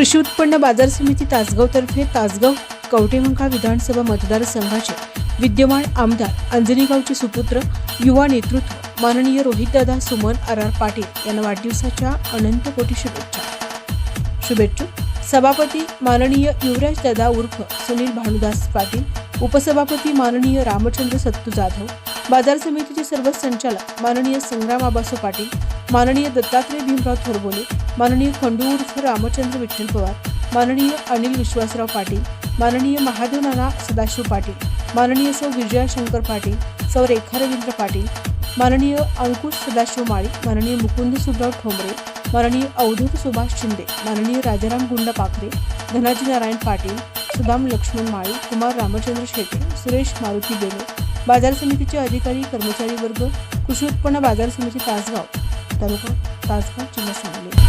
उत्पन्न बाजार समिती तासगावतर्फे तासगाव कवटेमंका विधानसभा मतदारसंघाचे विद्यमान आमदार अंजनीगावचे सुपुत्र युवा नेतृत्व माननीय रोहितदादा सुमन आर आर पाटील यांना वाढदिवसाच्या अनंत कोटी शुभेच्छा. शुभेच्छू. सभापती माननीय युवराजदादा उर्फ सुनील भानुदास पाटील उपसभापती माननीय रामचंद्र सत्तू जाधव बाजार समितीचे सर्व संचालक माननीय संग्राम आबासो पाटील माननीय दत्तात्रय भीमराव थोरबोले माननीय खंडू उर्फ रामचंद्र विठ्ठल पवार माननीय अनिल विश्वासराव पाटील माननीय महादेव नाना सदाशिव पाटील माननीय सौ विजया शंकर पाटील सौ रेखा रवींद्र पाटील माननीय अंकुश सदाशिव माळी माननीय मुकुंद सुब्राव ठोंबरे माननीय अवधूत सुभाष शिंदे माननीय राजाराम गुंड पाखरे धनाजी नारायण पाटील सुदाम लक्ष्मण माळी कुमार रामचंद्र शेटे सुरेश मारुती बेले बाजार समितीचे अधिकारी कर्मचारी वर्ग कृषी उत्पन्न बाजार समिती तासगाव तालुका तासगाव जिल्हा सांगली.